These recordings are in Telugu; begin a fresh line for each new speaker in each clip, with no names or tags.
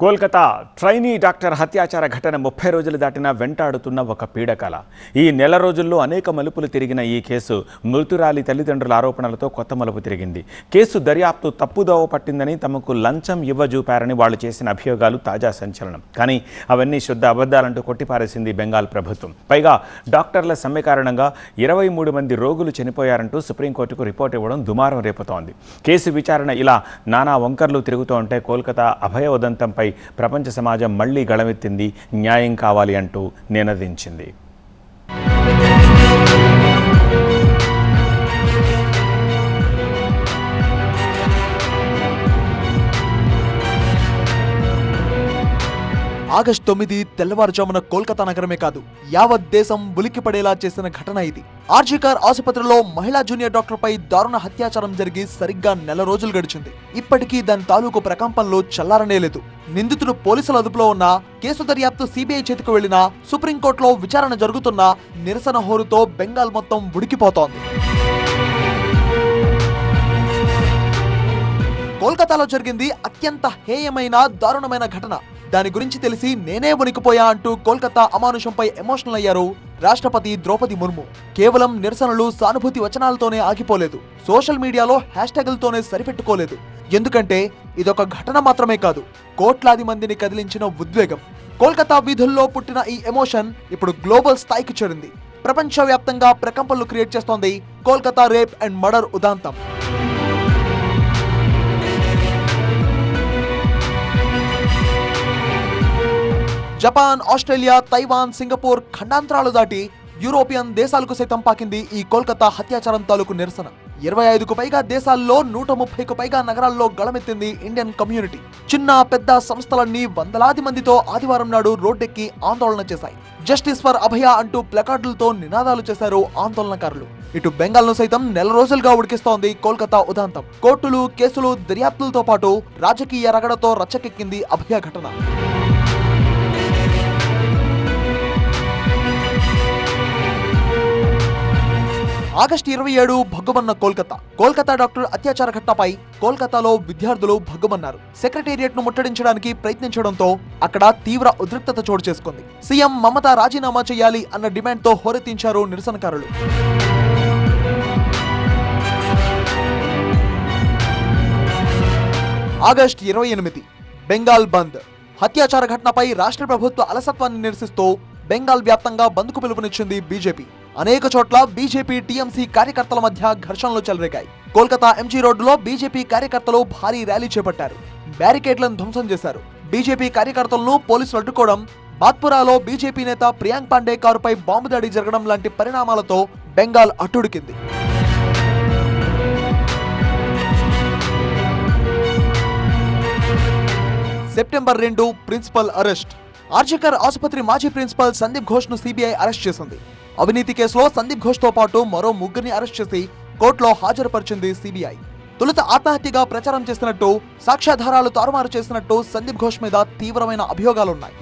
కోల్కతా ట్రైనీ డాక్టర్ హత్యాచార ఘటన ముప్పై రోజులు దాటినా వెంటాడుతున్న ఒక పీడకల. ఈ నెల రోజుల్లో అనేక మలుపులు తిరిగిన ఈ కేసు మృతురాలి తల్లిదండ్రుల ఆరోపణలతో కొత్త మలుపు తిరిగింది. కేసు దర్యాప్తు తప్పుదోవ పట్టిందని తమకు లంచం ఇవ్వజూపారని వాళ్ళు చేసిన అభియోగాలు తాజా సంచలనం. కానీ అవన్నీ శుద్ధ అబద్ధాలంటూ కొట్టిపారేసింది బెంగాల్ ప్రభుత్వం. పైగా డాక్టర్ల సమ్మె కారణంగా ఇరవై మూడు మంది రోగులు చనిపోయారంటూ సుప్రీంకోర్టుకు రిపోర్ట్ ఇవ్వడం దుమారం రేపుతోంది. కేసు విచారణ ఇలా నానా వంకర్లు తిరుగుతూ ఉంటే కోల్కతా అభయ ఉదంతంపై ప్రపంచ సమాజం మళ్ళీ గళమెత్తింది న్యాయం కావాలి అంటూ నినదించింది.
ఆగస్టు తొమ్మిది తెల్లవారుజామున కోల్కతా నగరమే కాదు యావత్ దేశం ఉలిక్కిపడేలా చేసిన ఘటన ఇది. ఆర్జీకార్ ఆసుపత్రిలో మహిళా జూనియర్ డాక్టర్పై దారుణ హత్యాచారం జరిగి సరిగ్గా నెల రోజులు గడిచింది. ఇప్పటికీ దాని తాలూకు ప్రకంపనలో చల్లారనే లేదు. నిందితుడు పోలీసుల అదుపులో ఉన్న కేసు దర్యాప్తు సిబిఐ చేతికి వెళ్ళినా సుప్రీంకోర్టులో విచారణ జరుగుతున్న నిరసన హోరుతో బెంగాల్ మొత్తం ఉడికిపోతోంది. కోల్కతాలో జరిగింది అత్యంత హేయమైన దారుణమైన ఘటన. దాని గురించి తెలిసి నేనే వణికిపోయా అంటూ కోల్కతా అమానుషంపై ఎమోషనల్ అయ్యారు రాష్ట్రపతి ద్రౌపది ముర్ము. కేవలం నిరసనలు సానుభూతి వచనాలతోనే ఆగిపోలేదు. సోషల్ మీడియాలో హ్యాష్ ట్యాగులతోనే సరిపెట్టుకోలేదు. ఎందుకంటే ఇదొక ఘటన మాత్రమే కాదు కోట్లాది మందిని కదిలించిన ఉద్వేగం. కోల్కతా వీధుల్లో పుట్టిన ఈ ఎమోషన్ ఇప్పుడు గ్లోబల్ స్థాయికి చేరింది. ప్రపంచవ్యాప్తంగా ప్రకంపనలు క్రియేట్ చేస్తోంది కోల్కతా రేప్ అండ్ మర్డర్ ఉదాంతం. జపాన్ ఆస్ట్రేలియా తైవాన్ సింగపూర్ ఖండాంతరాలు దాటి యూరోపియన్ దేశాలకు సైతం పాకింది ఈ కోల్కతా హత్యాచారం తాలూకు నిరసన. ఇరవై ఐదుకు పైగా దేశాల్లో నూట ముప్పైకు పైగా నగరాల్లో గళమెత్తింది ఇండియన్ కమ్యూనిటీ. చిన్న పెద్ద సంస్థలన్నీ వందలాది మందితో ఆదివారం నాడు రోడ్డెక్కి ఆందోళన చేశాయి. జస్టిస్ ఫర్ అభయ అంటూ ప్లకార్డులతో నినాదాలు చేశారు ఆందోళనకారులు. ఇటు బెంగాల్ను సైతం నెల రోజులుగా ఉడికిస్తోంది కోల్కతా ఉదాంతం. కోర్టులు కేసులు దర్యాప్తులతో పాటు రాజకీయ రగడతో రచ్చకెక్కింది అభయ ఘటన. ఆగస్టు ఇరవై ఏడు భగ్గుమన్న కోల్కతా. కోల్కతా డాక్టర్ అత్యాచార ఘటనపై కోల్కతాలో విద్యార్థులు భగ్గుమన్నారు. సెక్రటేరియట్ను ముట్టడించడానికి ప్రయత్నించడంతో అక్కడ తీవ్ర ఉద్రిక్తత చోటు చేసుకుంది. సీఎం మమత రాజీనామా చేయాలి అన్న డిమాండ్తో హోరెత్తించారు నిరసనకారులు. ఆగస్టు ఇరవై ఎనిమిది బెంగాల్ బంద్. హత్యాచార ఘటనపై రాష్ట్ర ప్రభుత్వ అలసత్వాన్ని నిరసిస్తూ బెంగాల్ వ్యాప్తంగా బంద్కు పిలుపునిచ్చింది బీజేపీ. అనేక చోట్ల బీజేపీ టీఎంసీ కార్యకర్తల మధ్య ఘర్షణలు చెలరేగాయి. కోల్కతా ఎంజీ రోడ్డులో బీజేపీ కార్యకర్తలు భారీ ర్యాలీ చేపట్టారు. బ్యారికేడ్లను ధ్వంసం చేశారు. బీజేపీ కార్యకర్తలను పోలీసులు అడ్డుకోవడం బాత్పురాలో బీజేపీ నేత ప్రియాంక్ పాండే కారుపై బాంబు దాడి జరగడం లాంటి పరిణామాలతో బెంగాల్ అట్టుడికింది. సెప్టెంబర్ రెండు ప్రిన్సిపల్ అరెస్ట్. ఆర్జికర్ ఆసుపత్రి మాజీ ప్రిన్సిపల్ సందీప్ ఘోష్ను సిబిఐ అరెస్ట్ చేసింది. అవినీతి కేసులో సందీప్ ఘోష్తో పాటు మరో ముగ్గురిని అరెస్ట్ చేసి కోర్టులో హాజరుపరిచింది సిబిఐ. తొలుత ఆత్మహత్యగా ప్రచారం చేసినట్టు సాక్ష్యాధారాలు తారుమారు చేసినట్టు సందీప్ ఘోష్ మీద తీవ్రమైన అభియోగాలున్నాయి.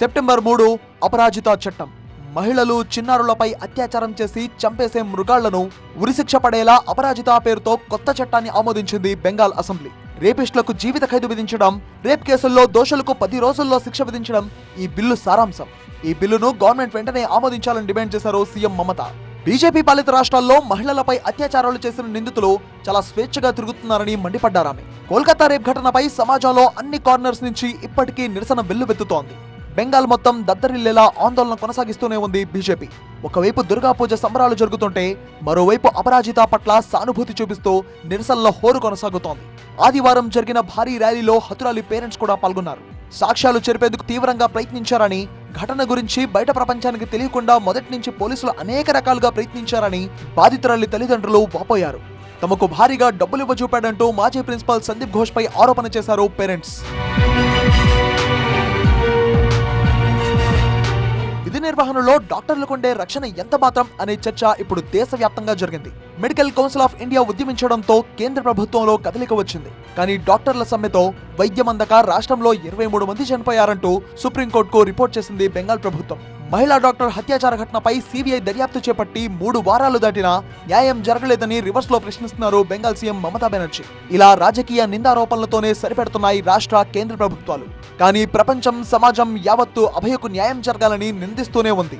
సెప్టెంబర్ మూడు అపరాజిత చట్టం. మహిళలు చిన్నారులపై అత్యాచారం చేసి చంపేసే మృగాళ్ళను ఉరిశిక్ష పడేలా అపరాజిత పేరుతో కొత్త చట్టాన్ని ఆమోదించింది బెంగాల్ అసెంబ్లీ. రేపిస్టులకు జీవిత ఖైదు విధించడం రేప్ కేసుల్లో దోషులకు పది రోజుల్లో శిక్ష విధించడం ఈ బిల్లు సారాంశం. ఈ బిల్లును గవర్నమెంట్ వెంటనే ఆమోదించాలని డిమాండ్ చేశారు C M Mamata. B J P పాలిత రాష్ట్రాల్లో మహిళలపై అత్యాచారాలు చేసిన నిందితులు చాలా స్వేచ్ఛగా తిరుగుతున్నారని మండిపడ్డారామె. కోల్కతా రేప్ ఘటనపై సమాజంలో అన్ని కార్నర్స్ నుంచి ఇప్పటికీ నిరసన వెల్లువెత్తుతోంది. బెంగాల్ మొత్తం దద్దరిల్లేలా ఆందోళన కొనసాగిస్తూనే ఉంది బీజేపీ. ఒకవైపు దుర్గా పూజ సంబరాలు జరుగుతుంటే మరోవైపు అపరాజిత పట్ల సానుభూతి చూపిస్తూ నిరసనల హోరు కొనసాగుతోంది. ఆదివారం జరిగిన భారీ ర్యాలీలో హతురాలి పేరెంట్స్ కూడా పాల్గొన్నారు. సాక్ష్యాలు చెరిపేందుకు తీవ్రంగా ప్రయత్నించారని ఘటన గురించి బయట ప్రపంచానికి తెలియకుండా మొదటి నుంచి పోలీసులు అనేక రకాలుగా ప్రయత్నించారని బాధితురాలి తల్లిదండ్రులు వాపోయారు. తమకు భారీగా డబ్బులు ఇవ్వచూపాడంటూ మాజీ ప్రిన్సిపల్ సందీప్ ఘోష్ పై ఆరోపణ చేశారు పేరెంట్స్. నిర్వహణలో డాక్టర్లకు ఉండే రక్షణ ఎంత మాత్రం అనే చర్చ ఇప్పుడు దేశవ్యాప్తంగా జరిగింది. మెడికల్ కౌన్సిల్ ఆఫ్ ఇండియా ఉద్యమించడంతో కేంద్ర ప్రభుత్వంలో కదలిక వచ్చింది. కానీ డాక్టర్ల సమ్మెతో వైద్యం అందక రాష్ట్రంలో ఇరవై మూడు మంది చనిపోయారంటూ సుప్రీంకోర్టుకు రిపోర్ట్ చేసింది బెంగాల్ ప్రభుత్వం. మహిళా డాక్టర్ హత్యాచార ఘటనపై సిబిఐ దర్యాప్తు చేపట్టి మూడు వారాలు దాటినా న్యాయం జరగలేదని రివర్స్లో ప్రశ్నిస్తున్నారు బెంగాల్ సీఎం మమతా బెనర్జీ. ఇలా రాజకీయ నిందారోపణలతోనే సరిపెడుతున్నాయి రాష్ట్ర కేంద్ర ప్రభుత్వాలు. కానీ ప్రపంచం సమాజం యావత్తు అభయకు న్యాయం జరగాలని నిందిస్తూనే ఉంది.